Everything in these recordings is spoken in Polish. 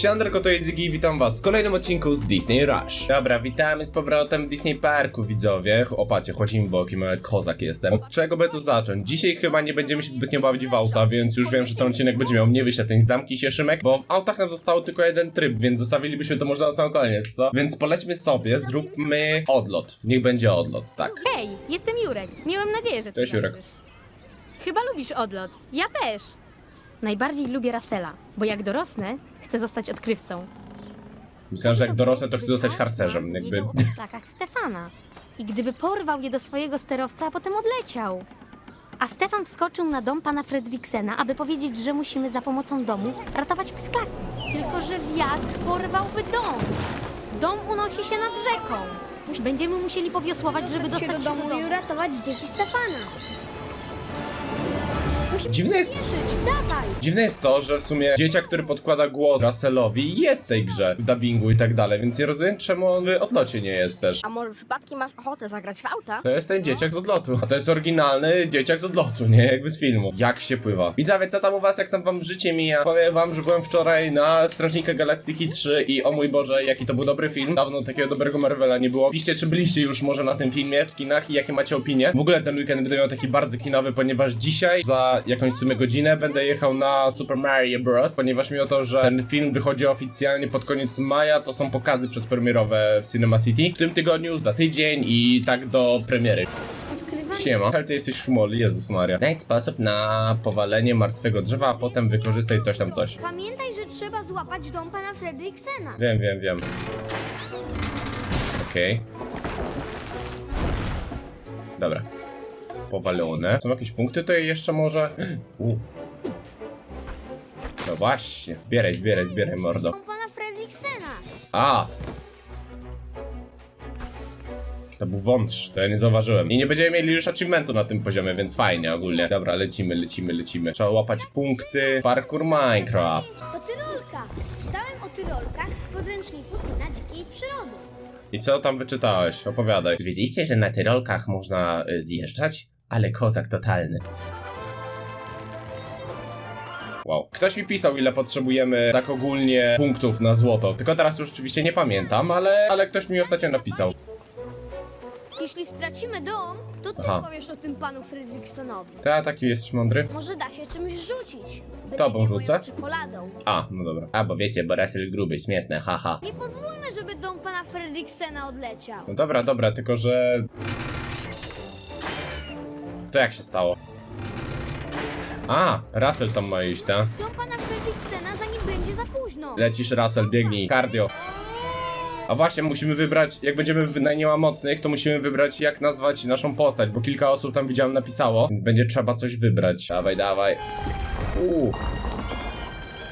Sianderko, to jest Ziggy i witam was w kolejnym odcinku z Disney Rush. Dobra, witamy z powrotem w Disney Parku, widzowie. Opacie, chodzimy bokiem, ale kozak jestem. Od czego by tu zacząć? Dzisiaj chyba nie będziemy się zbytnio bawić w auta, więc już wiem, że ten odcinek będzie miał mnie wyświetleń. Zamknij się, Szymek, bo w autach nam zostało tylko jeden tryb, więc zostawilibyśmy to może na sam koniec, co? Więc polećmy sobie, zróbmy odlot. Niech będzie odlot, tak. Hej, jestem Jurek. Miałam nadzieję, że Cześć, Jurek. Chyba lubisz odlot. Ja też. Najbardziej lubię Russella, bo jak dorosnę, chcę zostać odkrywcą. Myślałem, że jak dorosnę, to chcę zostać harcerzem, jakby... O ptakach Stefana. I gdyby porwał je do swojego sterowca, a potem odleciał. A Stefan wskoczył na dom pana Fredriksena, aby powiedzieć, że musimy za pomocą domu ratować pisklaki. Tylko, że wiatr porwałby dom. Dom unosi się nad rzeką. Będziemy musieli powiosłować, żeby Dostać dostać się do domu i uratować dzieci Stefana. Dziwne jest-! Dziwne jest to, że w sumie dzieciak, który podkłada głos Russellowi jest w tej grze, w dubbingu i tak dalej, więc nie rozumiem czemu on w odlocie nie jest też. A może przypadkiem masz ochotę zagrać w auta? To jest ten dzieciak z odlotu. A to jest oryginalny dzieciak z odlotu, nie? Jakby z filmu. Jak się pływa. Widzowie, co tam u was, jak tam wam życie mija? Powiem wam, że byłem wczoraj na Strażnika Galaktyki 3 i o mój Boże, jaki to był dobry film. Dawno takiego dobrego Marvela nie było. Piszcie, czy byliście już może na tym filmie w kinach i jakie macie opinie. W ogóle ten weekend będę miał taki bardzo kinowy, ponieważ dzisiaj za jakąś sumę godzinę będę jechał na Super Mario Bros. Ponieważ mimo to, że ten film wychodzi oficjalnie pod koniec maja, to są pokazy przedpremierowe w Cinema City. W tym tygodniu, za tydzień i tak do premiery. Siema, ale ty jesteś szmol, Jezus Maria. Znajdź sposób na powalenie martwego drzewa, a potem wykorzystaj coś tam coś. Pamiętaj, że trzeba złapać dom pana Fredriksena. Wiem, wiem, wiem. Okej. Dobra. Powalone. Są jakieś punkty tutaj jeszcze może? U. No właśnie. Zbieraj, zbieraj, zbieraj, mordo. Dom pana Fredriksena. A! To był wątrz, to ja nie zauważyłem. I nie będziemy mieli już achievementu na tym poziomie, więc fajnie ogólnie. Dobra, lecimy, lecimy, lecimy. Trzeba łapać punkty. Parkour Minecraft. To Tyrolka. Czytałem o Tyrolkach w podręczniku Syna Dzikiej Przyrody. I co tam wyczytałeś? Opowiadaj. Wiedzieliście, że na tyrolkach można y, zjeżdżać? Ale kozak totalny. Wow. Ktoś mi pisał, ile potrzebujemy tak ogólnie punktów na złoto. Tylko teraz już oczywiście nie pamiętam, ale, ale ktoś mi ostatnio napisał. Jeśli stracimy dom, to ty Aha. powiesz o tym panu Fredriksonowi. Ty, a taki jesteś mądry? Może da się czymś rzucić. Byle Tobą nie rzucę? moją czekoladą. A, no dobra. A, bo wiecie, bo Russell gruby, śmieszne, haha. Nie pozwólmy, żeby dom pana Fredriksena odleciał. No dobra, dobra, tylko że... To jak się stało? A, Russell tam ma iść, tak? Dom pana Fredriksena zanim będzie za późno. Lecisz, Russell, biegnij. Cardio. A właśnie, musimy wybrać, jak będziemy w najniema mocnych, to musimy wybrać, jak nazwać naszą postać, bo kilka osób tam widziałem napisało, więc będzie trzeba coś wybrać. Dawaj, dawaj. Uuu,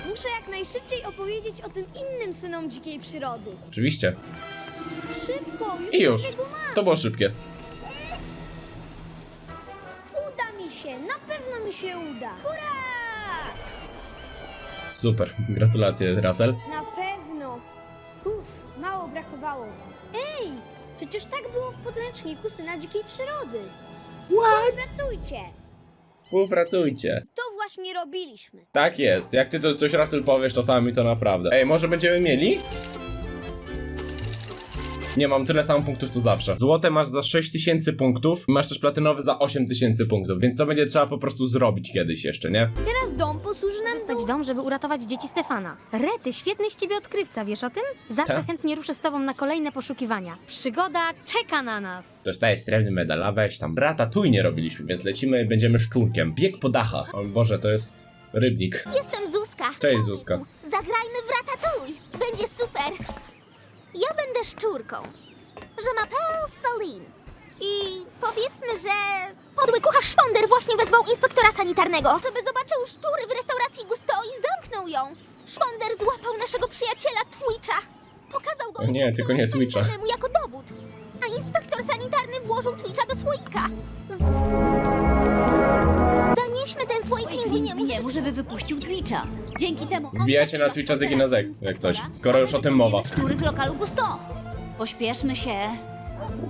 Muszę jak najszybciej opowiedzieć o tym innym synom dzikiej przyrody. oczywiście. Szybko, już I już. mam. To było szybkie. Na pewno mi się uda. Hurra! Super, gratulacje, Russell. Na pewno. Uff, mało brakowało. Ej, przecież tak było w podręczniku Syna Dzikiej Przyrody. What? Pracujcie. Współpracujcie. To właśnie robiliśmy. Tak jest, jak ty to coś Russell powiesz czasami, to naprawdę. Ej, może będziemy mieli? Nie, mam tyle samo punktów co zawsze. Złote masz za 6000 punktów, masz też platynowy za 8000 punktów, więc to będzie trzeba po prostu zrobić kiedyś jeszcze, nie? Teraz dom posłuży nam do... dom, żeby uratować dzieci Stefana. Rety, świetny z ciebie odkrywca, wiesz o tym? Zawsze Tak. chętnie ruszę z tobą na kolejne poszukiwania. Przygoda czeka na nas. Dostajesz srebrny medal, a weź tam. Ratatouille robiliśmy, więc lecimy, będziemy szczurkiem. Bieg po dachach. O Boże, to jest rybnik. Jestem Zuzka. Cześć Zuzka. Zagrajmy w Ratatouille. Będzie super. Ja będę szczurką. Je m'appelle Celine. I powiedzmy, że podły kucharz Szwonder właśnie wezwał inspektora sanitarnego, żeby zobaczył szczury w restauracji Gusto i zamknął ją. Szwonder złapał naszego przyjaciela Twitcha. Pokazał go nie, tylko nie Twitcha. sanitarnemu jako dowód. A inspektor sanitarny włożył Twitcha do słoika. Z... Zanieśmy ten słoik pingwiniemu, żeby wypuścił Twitcha. Dzięki temu on Wbijacie na zaczyna Twitcha. Zygi na Zex, jak coś, skoro już o tym mowa. Szczury z lokalu Gusto. Pośpieszmy się.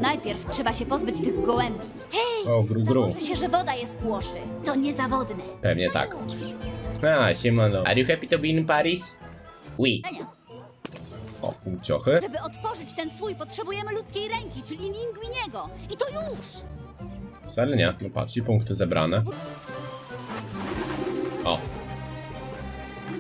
Najpierw trzeba się pozbyć tych gołębi. Hej! O, gru gru. Założę się, że woda jest w łoszy. To niezawodne. Pewnie tak. A, siemano. Are you happy to be in Paris? Ui. Enia, O, punkciochy. żeby otworzyć ten słój, potrzebujemy ludzkiej ręki, czyli Linguiniego. I to już! Wcale nie. No patrz, i punkty zebrane. O,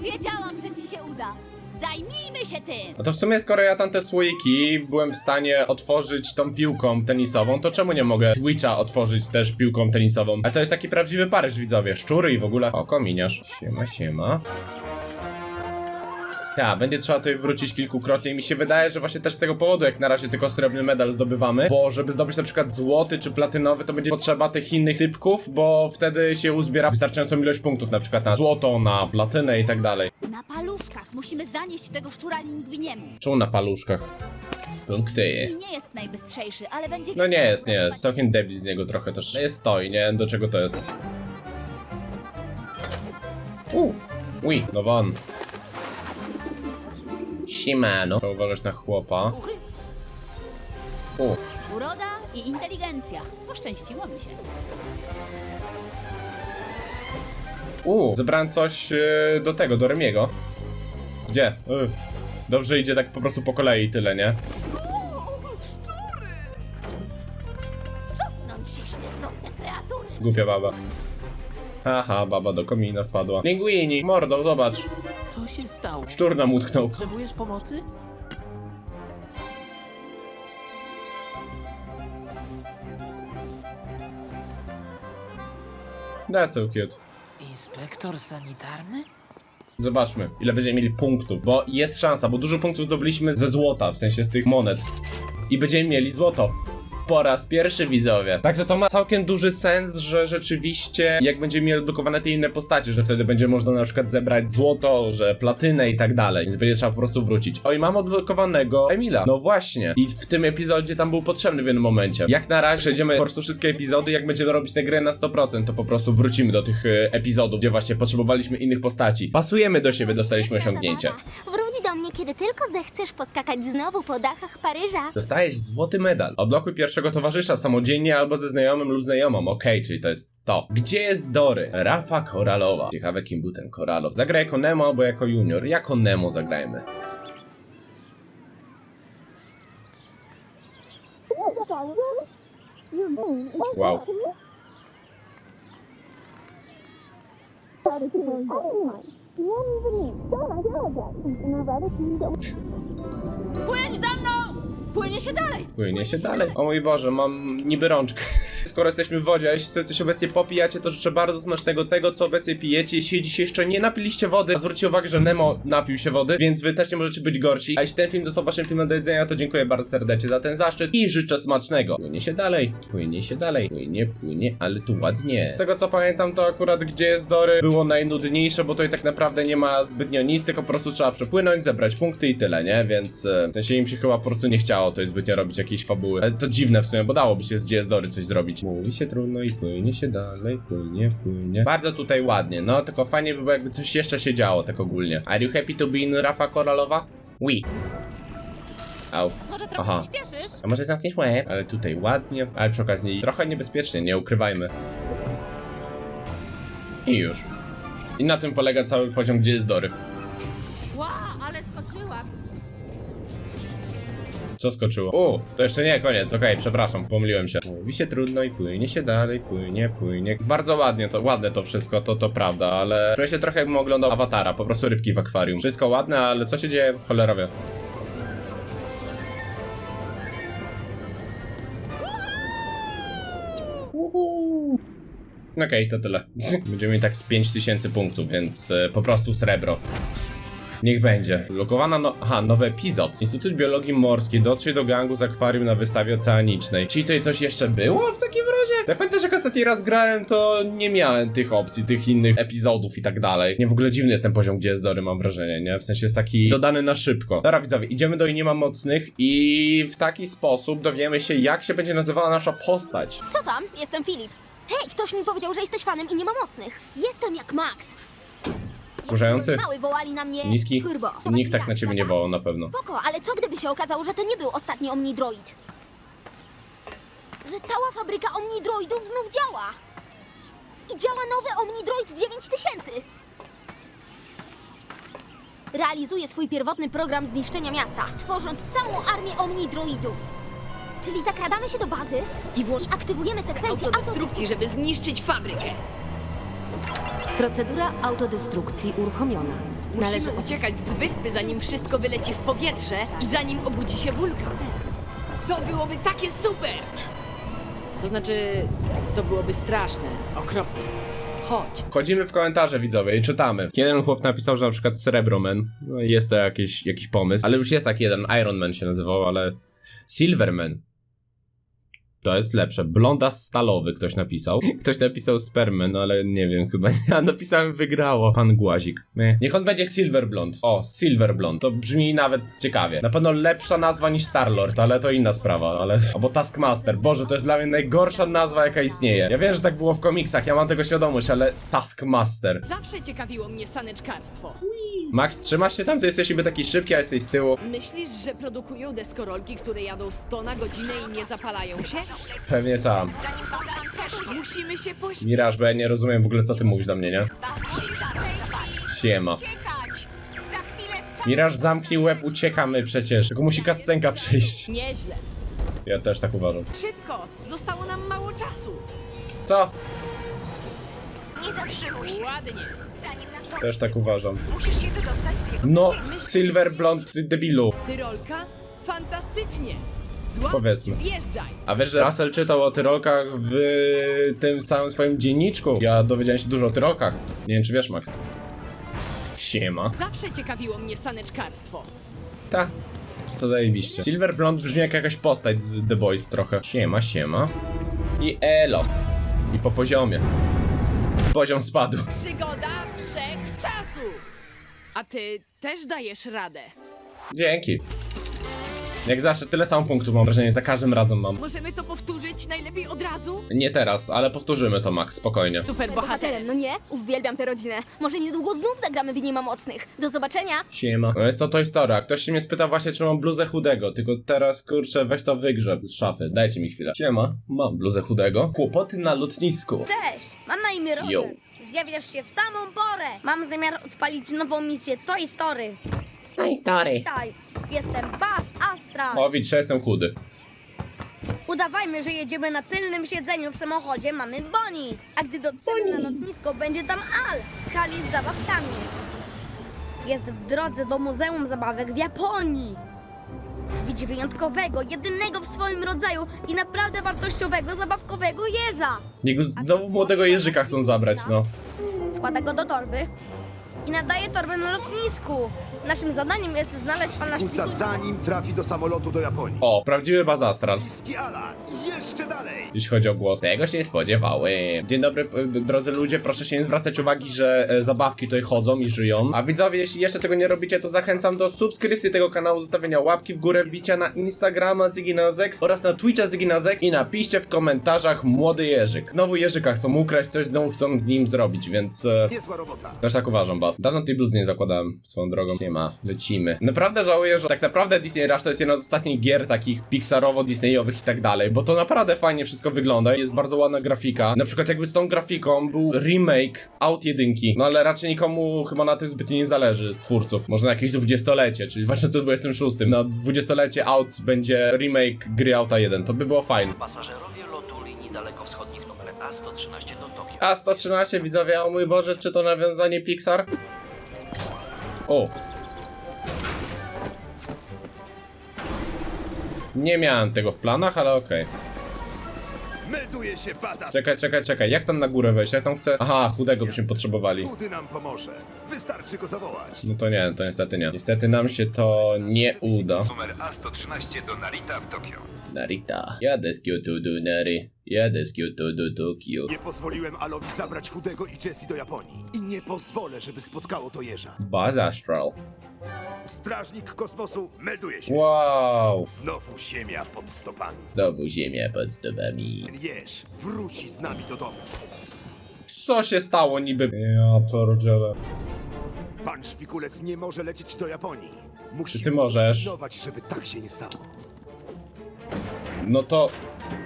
Wiedziałam, że ci się uda. Zajmijmy się tym! no to w sumie skoro ja tam te słoiki byłem w stanie otworzyć tą piłką tenisową, to czemu nie mogę Twitcha otworzyć też piłką tenisową? A to jest taki prawdziwy Paryż, widzowie. Szczury i w ogóle... O, kominiarz. Siema, siema. Tak, będzie trzeba tutaj wrócić kilkukrotnie i mi się wydaje, że właśnie też z tego powodu, jak na razie tylko srebrny medal zdobywamy, bo żeby zdobyć na przykład złoty czy platynowy, to będzie potrzeba tych innych typków, bo wtedy się uzbiera wystarczającą ilość punktów, na przykład na złoto, na platynę i tak dalej. Na paluszkach musimy zanieść tego szczura Linguiniemu. Czemu na paluszkach? Punkty. Nie jest najbystrzejszy, ale będzie... No nie jest, nie jest. Całkiem debil z niego trochę też. Jest stoi, nie? Do czego to jest? U, ui, no won. Siemano. To uważasz na chłopa. U, Uroda i inteligencja. Poszczęściło mi się. u, zebrałem coś yy, do tego, do Remiego. Gdzie? Y. Dobrze idzie tak po prostu po kolei i tyle, nie? Nam się śmierdzące kreatury. Głupia baba. Haha, baba do komina wpadła. Linguini, mordo, zobacz. Co się stało? Szczur nam utknął. Potrzebujesz pomocy? That's so cute. Inspektor sanitarny? Zobaczmy, ile będziemy mieli punktów, bo jest szansa, bo dużo punktów zdobyliśmy ze złota, w sensie z tych monet. I będziemy mieli złoto. Po raz pierwszy widzowie. Także to ma całkiem duży sens, że rzeczywiście jak będziemy mieli odblokowane te inne postacie, że wtedy będzie można na przykład zebrać złoto, że platynę i tak dalej. Więc będzie trzeba po prostu wrócić. Oj, mam odblokowanego Emila. No właśnie. I w tym epizodzie tam był potrzebny w jednym momencie. Jak na razie przejdziemy po prostu wszystkie epizody, jak będziemy robić tę grę na 100%, to po prostu wrócimy do tych e, epizodów, gdzie właśnie potrzebowaliśmy innych postaci. Pasujemy do siebie, dostaliśmy osiągnięcie. Do mnie, kiedy tylko zechcesz poskakać znowu po dachach Paryża. Dostajesz złoty medal. Odblokuj pierwszego towarzysza samodzielnie albo ze znajomym lub znajomą. Okej, czyli to jest to. Gdzie jest Dory? Rafa Koralowa. Ciekawe kim był ten Koralow. Zagraj jako Nemo albo jako Junior. Jako Nemo zagrajmy. Wow. You don't even. Don't. I feel not. Płynie się dalej! Płynie się dalej. O mój Boże, mam niby rączkę. Skoro jesteśmy w wodzie, a jeśli sobie coś obecnie popijacie, to życzę bardzo smacznego tego, co obecnie pijecie. Jeśli dzisiaj jeszcze nie napiliście wody, a zwróćcie uwagę, że Nemo napił się wody, więc wy też nie możecie być gorsi. A jeśli ten film został waszym filmem do jedzenia, to dziękuję bardzo serdecznie za ten zaszczyt i życzę smacznego. Płynie się dalej, płynie się dalej, płynie, płynie, ale tu ładnie. Z tego co pamiętam, to akurat gdzie jest Dory było najnudniejsze, bo to i tak naprawdę nie ma zbytnio nic, tylko po prostu trzeba przepłynąć, zebrać punkty i tyle, nie? Więc e, w sensie im się chyba po prostu nie chciało to zbytnio robić jakiejś fabuły. Ale to dziwne w sumie, bo dałoby się z gdzie jest Dory coś zrobić. Mówi się trudno i płynie się dalej, płynie, płynie. Bardzo tutaj ładnie, no tylko fajnie by było jakby coś jeszcze się działo tak ogólnie. Are you happy to be in Rafa Koralowa? We. Au. Może trochę Aha. śpieszysz? A może zamkniesz łeb? Ale tutaj ładnie, ale przy okazji trochę niebezpiecznie, nie ukrywajmy. I już. I na tym polega cały poziom, gdzie jest Dory. Co skoczyło? U, to jeszcze nie koniec, okej, przepraszam, pomyliłem się. Mówi się trudno i płynie się dalej, płynie, płynie. Bardzo ładnie to, ładne to wszystko, to, to prawda, ale czuję się trochę jakbym oglądał Awatara, po prostu rybki w akwarium. Wszystko ładne, ale co się dzieje? Cholera wie. Okej, to tyle. Będziemy mieli tak z 5000 punktów, więc e, po prostu srebro. Niech będzie. Lokowana no... Aha, nowy epizod. Instytut Biologii Morskiej dotrze do gangu z akwarium na wystawie oceanicznej. Czyli tutaj coś jeszcze było w takim razie? Tak że jak ostatni raz grałem, to nie miałem tych opcji, tych innych epizodów i tak dalej. Nie, w ogóle dziwny jest ten poziom, gdzie jest Dory, mam wrażenie, nie? W sensie jest taki dodany na szybko. Dobra, widzowie, idziemy do Nie ma mocnych i w taki sposób dowiemy się, jak się będzie nazywała nasza postać. Co tam? Jestem Filip. Hej, ktoś mi powiedział, że jesteś fanem i nie ma mocnych. Jestem jak Max. Wkurzający? Mały wołali na mnie Niski? Turbo. Nikt tak na ciebie nie wołał na pewno. Spoko, ale co gdyby się okazało, że to nie był ostatni Omnidroid? Że cała fabryka Omnidroidów znów działa. I działa nowy Omnidroid 9000. realizuje swój pierwotny program zniszczenia miasta, tworząc całą armię omnidroidów. Czyli zakradamy się do bazy I i aktywujemy sekwencję autodestrukcji, autodestrukcji. żeby zniszczyć fabrykę. Procedura autodestrukcji uruchomiona. Należy Musimy uciekać z wyspy, zanim wszystko wyleci w powietrze i zanim obudzi się wulkan. To byłoby takie super! To znaczy, to byłoby straszne, okropne. Chodź. Wchodzimy w komentarze widzowie i czytamy. Jeden chłop napisał, że na przykład Cerebroman, no jest to jakiś, jakiś pomysł, ale już jest taki jeden, Iron Man się nazywał, ale Silverman. To jest lepsze. Blonda stalowy ktoś napisał. Ktoś napisał Sperman, no ale nie wiem, chyba ja napisałem wygrało. Pan Głazik. Nie. Niech on będzie Silver Blond. O, Silver Blond. To brzmi nawet ciekawie. Na pewno lepsza nazwa niż Starlord, ale to inna sprawa, ale... Albo Taskmaster. Boże, to jest dla mnie najgorsza nazwa jaka istnieje. Ja wiem, że tak było w komiksach, ja mam tego świadomość, ale Taskmaster. Zawsze ciekawiło mnie saneczkarstwo. Max, trzymasz się tam? Ty jesteś niby taki szybki, a jesteś z tyłu. Myślisz, że produkują deskorolki, które jadą 100 na godzinę i nie zapalają się? Pewnie tam. Musimy się pośpieszyć. Miraż, bo ja nie rozumiem w ogóle, co ty mówisz do mnie, nie? Siema. Miraż, zamknij łeb, uciekamy przecież. Tylko musi cutscenka przejść. Nieźle. Ja też tak uważam. Szybko! Zostało nam mało czasu. Co? Ładnie. Też tak uważam. No, Silver Blond, debilu. Tyrolka? Fantastycznie. Złap Powiedzmy. i zjeżdżaj. A wiesz, że Russell czytał o tyrolkach w tym samym swoim dzienniczku? Ja dowiedziałem się dużo o tyrolkach. Nie wiem, czy wiesz, Max. Siema. Zawsze ciekawiło mnie saneczkarstwo. Ta. Co zajebiście. Silver Blond brzmi jak jakaś postać z The Boys trochę. Siema, siema. I elo. I po poziomie. Poziom spadł. Przygoda wszechczasów. A ty też dajesz radę. Dzięki. Jak zawsze, tyle samo punktów mam wrażenie, za każdym razem mam. Możemy to powtórzyć najlepiej od razu? Nie teraz, ale powtórzymy to, Max, spokojnie. Super bohaterem. No nie? Uwielbiam tę rodzinę. Może niedługo znów zagramy w Nie ma mocnych. Do zobaczenia! Siema. No jest to Toy Story, a ktoś się mnie spytał właśnie, czy mam bluzę chudego, tylko teraz, kurczę, weź to wygrzeb z szafy, dajcie mi chwilę. Siema, mam bluzę chudego. Kłopoty na lotnisku. Cześć, mam na imię Roger. Yo. Zjawiasz się w samą porę. Mam zamiar odpalić nową misję Toy Story. Toy Story. Witaj, jestem Buzz Astra. O, widzisz, ja jestem chudy. Udawajmy, że jedziemy na tylnym siedzeniu w samochodzie mamy Bonnie. A gdy dotrzemy na lotnisko, będzie tam Al z hali z zabawkami. Jest w drodze do Muzeum Zabawek w Japonii. Widzi wyjątkowego, jedynego w swoim rodzaju i naprawdę wartościowego zabawkowego jeża. Niego znowu młodego Jerzyka chcą zabrać, no. Wkłada go do torby i nadaje torbę na lotnisku. Naszym zadaniem jest znaleźć pana Kuca szpiku. zanim trafi do samolotu do Japonii. O, prawdziwy bazastral. Bliski Ala jeszcze dalej. jeśli chodzi o głos. Tego się nie spodziewałem. Dzień dobry, p- drodzy ludzie, proszę się nie zwracać uwagi, że e, zabawki tutaj chodzą i żyją. A widzowie, jeśli jeszcze tego nie robicie, to zachęcam do subskrypcji tego kanału, zostawienia łapki w górę, wbicia na Instagrama Ziginazex oraz na Twitcha Ziginazex i napiszcie w komentarzach młody Jerzyk. Znowu Jerzyka chcą ukraść, coś znowu chcą z nim zrobić, więc... E, Niezła robota. też tak uważam, Bas. Dawno tej bluzy nie zakładałem swoją drogą. Nie ma, lecimy. Naprawdę żałuję, że tak naprawdę Disney Rush to jest jedna z ostatnich gier takich Pixarowo-Disneyowych i tak dalej, bo to naprawdę fajnie wszystko wygląda. Jest bardzo ładna grafika. Na przykład jakby z tą grafiką był remake Out 1, no ale raczej nikomu chyba na tym zbytnio nie zależy z twórców. Może na jakieś dwudziestolecie, czyli w 2026. Na dwudziestolecie Out będzie remake gry Outa 1. To by było fajne. Pasażerowie lotu linii dalekowschodnich numer A113 do Tokio. A 113 widzowie, o mój Boże, czy to nawiązanie Pixar? O! Nie miałem tego w planach, ale okej. Melduje się baza. Czekaj, czekaj, czekaj, jak tam na górę wejść? Jak tam chcę? Aha, chudego byśmy potrzebowali. Chudy nam pomoże. Wystarczy go zawołać. No to nie, to niestety nie. Niestety nam się to nie uda. Numer A113 do Narita w Tokio. Narita. Jadę z Kyoto do Nari. Jadę z Kyoto do Tokio. Nie pozwoliłem Alowi zabrać Chudego i Jessie do Japonii. I nie pozwolę, żeby spotkało to jeża. Baz Astral. Strażnik kosmosu melduje się. Wow! Znowu ziemia pod stopami. Znowu ziemia pod stopami. Jeż wróci z nami do domu. Co się stało niby? Ja pierdzielę. Pan Szpikulec nie może lecieć do Japonii. Musimy ty możesz? pilnować, żeby tak się nie stało. No to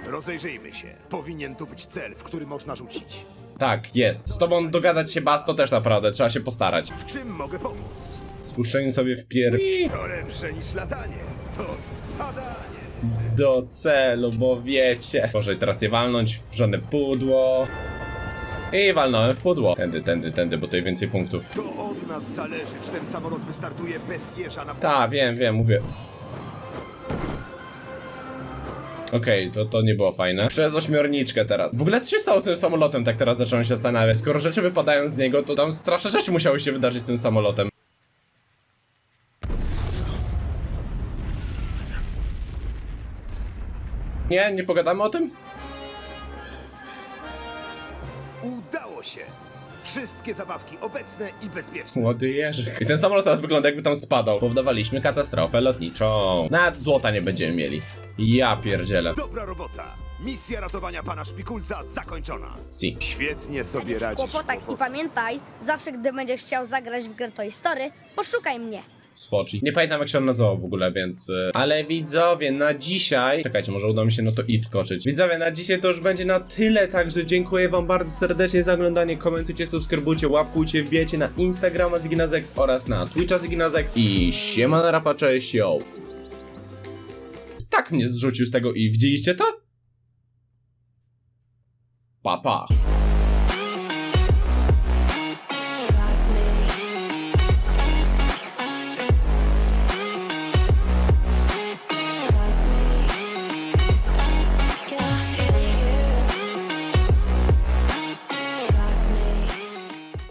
Rozejrzyjmy się. Powinien tu być cel, w który można rzucić. Tak, jest. Z tobą dogadać się bas to też naprawdę, trzeba się postarać. W czym mogę pomóc? Spuszczenie sobie w pier... To lepsze niż latanie. To spadanie. do celu, bo wiecie. Może teraz je walnąć w żadne pudło. I walnąłem w pudło. Tędy, tędy, tędy, bo tutaj więcej punktów. To od nas zależy, czy ten samolot wystartuje bez jeża na Ta, wiem, wiem, mówię. Okej, to, to nie było fajne. Przez ośmiorniczkę teraz. W ogóle co się stało z tym samolotem, tak teraz zacząłem się zastanawiać. Skoro rzeczy wypadają z niego, to tam straszne rzeczy musiały się wydarzyć z tym samolotem. Nie, nie pogadamy o tym? Udało się! Wszystkie zabawki obecne i bezpieczne. Młody Jerzy. I ten samolot teraz wygląda jakby tam spadał. Powodowaliśmy katastrofę lotniczą. Nawet złota nie będziemy mieli. Ja pierdzielę. Dobra robota. Misja ratowania pana Szpikulca zakończona. Si. Świetnie sobie radzisz. kłopotach i pamiętaj, zawsze gdy będziesz chciał zagrać w grę Toy Story, poszukaj mnie. Spoczy. Nie pamiętam jak się on nazywał w ogóle, więc... y, Ale widzowie, na dzisiaj... Czekajcie, może uda mi się no to i wskoczyć. Widzowie, na dzisiaj to już będzie na tyle, także dziękuję wam bardzo serdecznie za oglądanie. Komentujcie, subskrybujcie, łapkujcie, wbijajcie na Instagrama Ziginazex oraz na Twitcha Ziginazex i siema rapa, cześć, yo! Tak mnie zrzucił z tego i widzieliście to? Pa, pa.